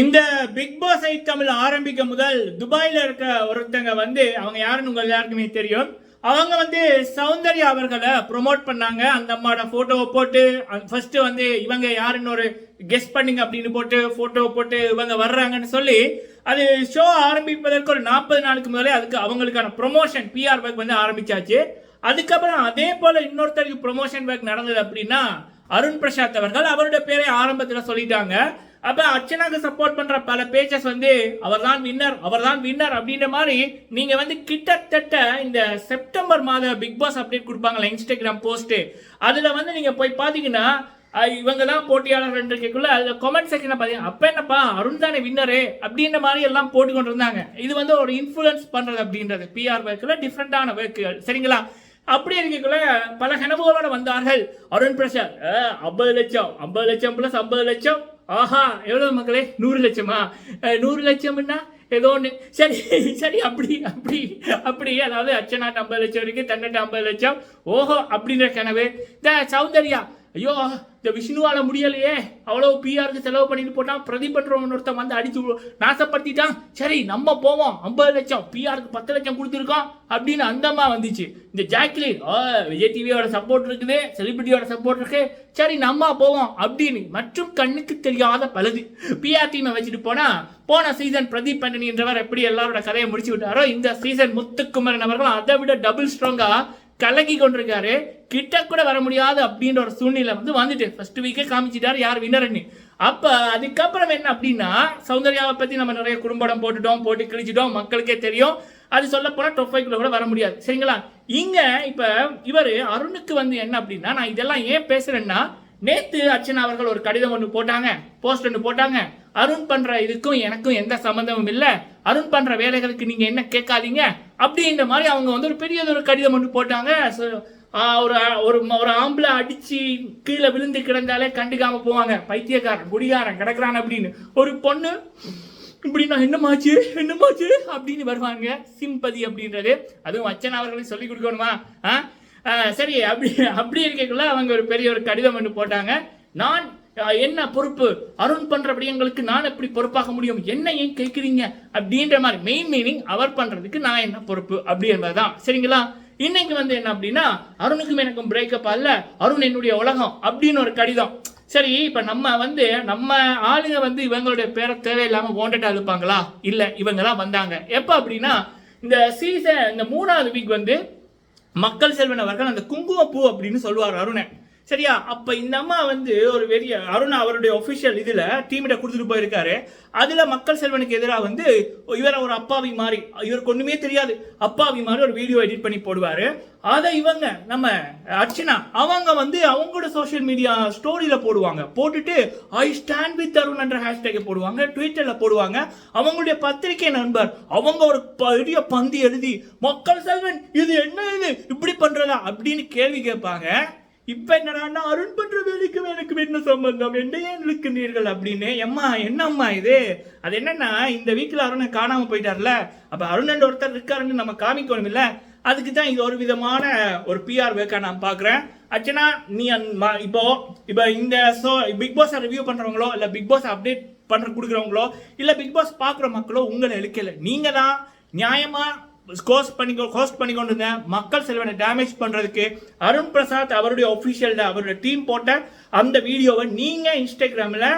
இந்த big pass ஐ தமிழ் ஆரம்பிக்க முதல் துபாயில் இருக்க ஒருத்தங்க வந்து அவங்க யாருன்னு உங்க எல்லாருக்குமே தெரியும். அவங்க வந்து சௌந்தர்யா அவர்களை ப்ரோமோட் பண்ணாங்க. அந்த அம்மாவோட போட்டோவை போட்டு ஃபர்ஸ்ட் வந்து இவங்க யாருன்னு ஒரு கெஸ்ட் பண்ணுங்க அப்படின்னு போட்டு போட்டோவை போட்டு இவங்க வர்றாங்கன்னு சொல்லி அது ஷோ ஆரம்பிப்பதற்கு ஒரு நாற்பது நாளுக்கு முதலே அதுக்கு அவங்களுக்கான ப்ரொமோஷன் பிஆர் ஒர்க் வந்து ஆரம்பிச்சாச்சு. அதுக்கப்புறம் அதே போல இன்னொருத்தருக்கு ப்ரொமோஷன் ஒர்க் நடந்தது அப்படின்னா அருண் பிரசாத் அவர்கள் அவருடைய பேரை ஆரம்பத்தில் சொல்லிட்டாங்க. அப்ப அர்ச்சனாக்கு சப்போர்ட் பண்ற பல பேச்சஸ் வந்து அவர்தான் வின்னர் அவர்தான் வின்னர் அப்படின்ற மாதிரி நீங்க வந்து கிட்டத்தட்ட இந்த செப்டம்பர் மாத பிக் பாஸ் அப்டேட் கொடுப்பாங்களா இன்ஸ்டாகிராம் போஸ்ட் அதுல வந்து நீங்க போய் பாத்தீங்கன்னா இவங்க தான் போட்டியாளர் கேட்கல அதில் கமெண்ட் செக்ஷன்ல பார்த்தீங்கன்னா அப்போ என்னப்பா அருண் தானே வின்னரு அப்படின்ற மாதிரி எல்லாம் போட்டு கொண்டு இருந்தாங்க இது வந்து ஒரு இன்ஃப்ளூயன்ஸ் பண்ணுறது அப்படின்றது பிஆர் ஒர்க்கில் டிஃப்ரெண்டான ஒர்க்குகள் சரிங்களா? அப்படி இருக்கக்குள்ள பல கனவுகளோட வந்தார்கள். அருண் பிரசாத் ஐம்பது லட்சம் ஐம்பது லட்சம் ப்ளஸ் ஐம்பது லட்சம். ஆஹா எவ்வளவு மக்களே? நூறு லட்சமா? நூறு லட்சம்னா ஏதோ ஒன்று சரி சரி அப்படி அப்படி அப்படி. அதாவது அச்சனாட்டு ஐம்பது லட்சம் இருக்குது தன்னட்டு ஐம்பது லட்சம். ஓஹோ அப்படின்ற கனவு. இந்த சௌந்தர்யா ஐயோ இந்த விஷ்ணுவால முடியலையே. அவ்வளவு பிஆருக்கு செலவு பண்ணிட்டு போட்டான் பிரதிபற்றவன் ஒருத்தன் வந்து அடிச்சு நாசப்படுத்திட்டான். சரி நம்ம போவோம். ஐம்பது லட்சம். பிஆருக்கு பத்து லட்சம் கொடுத்துருக்கோம். அப்படின்னு அந்தமா வந்துச்சு. இந்த ஜாக்லின் ஓ விஜய் டிவியோட சப்போர்ட் இருக்குது. செலிபிரிட்டியோட சப்போர்ட் இருக்கு. சரி நம்ம போவோம் அப்படின்னு மற்றும் கண்ணுக்கு தெரியாத பழுது. பிஆர் டீமை வச்சுட்டு போனா போன சீசன் பிரதீப் பண்டனி என்றவர் எப்படி எல்லாரோட கதையை முடிச்சு விட்டாரோ இந்த சீசன் முத்துக்குமரன் அவர்கள் அதை விட டபுள் ஸ்ட்ராங்கா கலக்கி கொண்டிருக்காரு கிட்ட கூட வர முடியாது அப்படின்ற ஒரு சூழ்நிலை வந்து வந்துட்டு. ஃபர்ஸ்ட் வீக்கே காமிச்சிட்டாரு யார் வின்னர்னு அப்போ அதுக்கப்புறம் என்ன அப்படின்னா சௌந்தர்யாவை பற்றி நம்ம நிறைய குடும்பம் போட்டுட்டோம் போட்டு கிழிச்சிட்டோம் மக்களுக்கே தெரியும். அது சொல்ல போனால் top கூட வர முடியாது. சரிங்களா? இங்கே இப்போ இவர் அருணுக்கு வந்து என்ன அப்படின்னா நான் இதெல்லாம் ஏன் பேசுறேன்னா நேத்து அர்ச்சனா அவர்கள் ஒரு கடிதம் ஒன்று போட்டாங்க. போஸ்ட் ஒன்று போட்டாங்க. அருண் பண்ற இதுக்கும் எனக்கும் எந்த சம்மந்தமும் இல்லை. அருண் பண்ற வேலைகளுக்கு நீங்க என்ன கேட்காதீங்க. அப்படின்ற மாதிரி அவங்க வந்து ஒரு பெரிய ஒரு கடிதம் ஒன்று போட்டாங்க. ஒரு ஒரு ஒரு ஆம்பளை அடித்து கீழே விழுந்து கிடந்தாலே கண்டுக்காமல் போவாங்க. பைத்தியக்காரன் குடிகாரன் கிடக்குறான் அப்படின்னு. ஒரு பொண்ணு இப்படி நான் என்னமாச்சு என்னமாச்சு அப்படின்னு வருவாங்க. சிம்பதி அப்படின்றது. அதுவும் அச்சன் அவர்களையும் சொல்லி கொடுக்கணுமா? ஆ? சரி அப்படி அப்படி இருக்கக்குள்ள அவங்க ஒரு பெரிய ஒரு கடிதம் ஒன்று போட்டாங்க. நான் என்ன பொறுப்பு? அருண் பண்ற விடயங்களுக்கு நான் எப்படி பொறுப்பாக முடியும்? என்ன ஏன் கேட்குறீங்க அப்படின்ற மாதிரி மெயின் மீனிங் அவர் பண்றதுக்கு நான் என்ன பொறுப்பு? அப்படின்றது தான் சரிங்களா? இன்னைக்கு வந்து என்ன அப்படின்னா அருணுக்கும் எனக்கும் பிரேக்கப் அல்ல. அருண் என்னுடைய உலகம் அப்படின்னு ஒரு கடிதம். சரி இப்ப நம்ம வந்து நம்ம ஆளுங்க வந்து இவங்களுடைய பேரை தேவையில்லாம ஓண்டட்டா இருப்பாங்களா? இல்ல இவங்க தான் வந்தாங்க. எப்ப அப்படின்னா இந்த சீசன் இந்த மூணாவது வீக் வந்து மக்கள் செல்வன் அவர்கள் அந்த குங்குமப்பூ அப்படின்னு சொல்லுவார் அருணை சரியா? அப்ப இந்த அம்மா வந்து ஒரு வெரிய அருண் அவருடைய ஒபிஷியல் இதுல டீமிட்ட கொடுத்துட்டு போயிருக்காரு. அதுல மக்கள் செல்வனுக்கு எதிராக வந்து இவரை ஒரு அப்பாவி மாதிரி இவருக்கு ஒண்ணுமே தெரியாது. அப்பாவி மாதிரி ஒரு வீடியோ எடிட் பண்ணி போடுவாரு. அதை இவங்க நம்ம அர்ச்சனா அவங்க வந்து அவங்களோட சோஷியல் மீடியா ஸ்டோரியில போடுவாங்க. போட்டுட்டு ஐ ஸ்டாண்ட் வித் அருண் என்ற ஹேஷ்டேக் போடுவாங்க. ட்விட்டர்ல போடுவாங்க. அவங்களுடைய பத்திரிகை நண்பர் அவங்க ஒரு பெரிய பந்தி எழுதி மக்கள் செல்வன் இது என்ன இது? இப்படி பண்றதா? அப்படின்னு கேள்வி கேட்பாங்க. இப்ப என்னடா அருண் பண்ற வேலைக்கும் எனக்கு என்ன சம்பந்தம்? என்ன ஏன் இழுக்குனீர்கள் அப்படின்னு? எம்மா என்னம்மா இது? அது என்னன்னா இந்த வீக்ல அருணை காணாம போயிட்டார்ல. அப்ப அருணன் ஒருத்தர் இருக்காருன்னு நம்ம காமிக்கணும் இல்ல அதுக்கு தான் இது ஒரு விதமான ஒரு பிஆர் வேக்கா நான் பார்க்குறேன். அச்சனா நீ இப்போ இப்போ இந்த ஷோ பிக் பாஸ் ரிவ்யூ பண்றவங்களோ இல்ல பிக் பாஸ் அப்டேட் பண்ற கொடுக்குறவங்களோ இல்ல பிக் பாஸ் பார்க்குற மக்களோ உங்களை இழுக்கல. நீங்க தான் நியாயமா கோஸ் பண்ணி ஹோஸ்ட் பண்ணி கொண்டு இருந்த மக்கள் செல்வனை டேமேஜ் பண்ணுறதுக்கு அருண் பிரசாத் அவருடைய ஒஃபிஷியல் அவருடைய டீம் போட்ட அந்த வீடியோவை நீங்கள் இன்ஸ்டாகிராமில்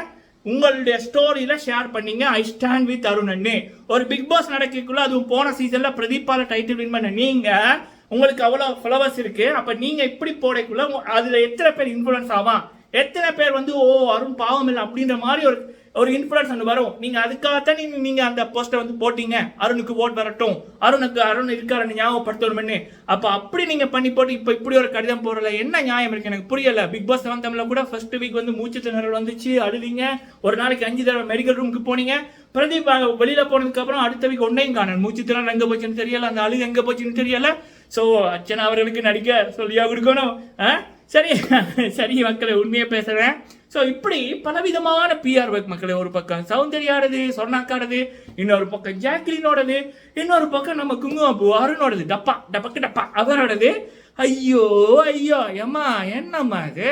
உங்களுடைய ஸ்டோரியில் ஷேர் பண்ணீங்க. ஐ ஸ்டாண்ட் வித் அருணன்னு ஒரு பிக் பாஸ் நடக்கக்குள்ள அதுவும் போன சீசனில் பிரதீப்பால டைட்டில் வின் பண்ண நீங்கள் உங்களுக்கு அவ்வளோ ஃப்ளவர்ஸ் இருக்குது அப்போ நீங்கள் இப்படி போடக்குள்ள அதில் எத்தனை பேர் இன்ஃப்ளூயன்ஸ் ஆவான்? எத்தனை பேர் வந்து ஓ அருண் பாவம் இல்லை அப்படின்ற மாதிரி ஒரு ஒரு இன்ஃபுளுன்ஸ் வந்து வரும். நீங்கள் அதுக்காகத்தான் நீங்கள் நீங்கள் அந்த போஸ்ட்டை வந்து போட்டீங்க. அருணுக்கு ஓட் வரட்டும். அருணுக்கு அருண் இருக்காருன்னு ஞாபகப்படுத்தணும்னு. அப்போ அப்படி நீங்கள் பண்ணி போட்டு இப்போ இப்படி ஒரு கடிதம் போடுறல என்ன நியாயம் இருக்குது எனக்கு புரியல. பிக் பாஸ் செவன் தமிழில் கூட ஃபர்ஸ்ட் வீக் வந்து மூச்சு திணறல் வந்துச்சு. அழுதிங்க. ஒரு நாளைக்கு அஞ்சு தடவை மெடிக்கல் ரூமுக்கு போனீங்க. பிரதீப் வெளியில் போனதுக்கப்புறம் அடுத்த வீக் ஒன்றையும் காணும். மூச்சு திணறல் எங்கே போச்சுன்னு தெரியல. அந்த அழுகு எங்கே போச்சுன்னு தெரியல. ஸோ அச்சன் அவர்களுக்கு நடிக்க சொல்லியா கொடுக்கணும். ஆ? சரி சரி மக்களை உண்மையை பேசுகிறேன் ஸோ இப்படி பலவிதமான பிஆர் ஒர்க் மக்களே ஒரு பக்கம் சௌந்தர்யானது சொர்ணாக்கானது இன்னொரு பக்கம் ஜாக்லினோடது இன்னொரு பக்கம் நம்ம குங்குமப்பூ அருணோடது டப்பா டப்பக்கு டப்பா அவரோடது. ஐயோ ஐயோ ஏம்மா என்னம்மா இது?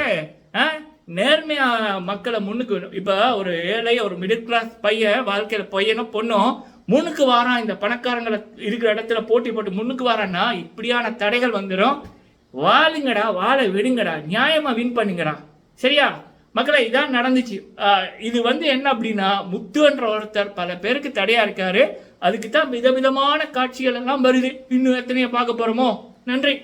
ஆ? நேர்மையாக மக்களை முன்னுக்கு இப்போ ஒரு ஏழை ஒரு மிடில் கிளாஸ் பையன் வாழ்க்கையில் பையனும் பொண்ணும் முன்னுக்கு வாரான். இந்த பணக்காரங்களை இருக்கிற இடத்துல போட்டி போட்டு முன்னுக்கு வாரான்னா இப்படியான தடைகள் வந்துடும் வாழுங்கடா வாழ விடுங்கடா நியாயமாக வின் பண்ணுங்கடா. சரியா? மக்களை இதான் நடந்துச்சு. இது வந்து என்ன அப்படின்னா முத்துன்ற ஒருத்தர் பல பேருக்கு தடையா இருக்காரு. அதுக்கு தான் விதவிதமான காட்சிகள் எல்லாம் வருது. இன்னும் எத்தனையோ பார்க்க போறோமோ? நன்றி.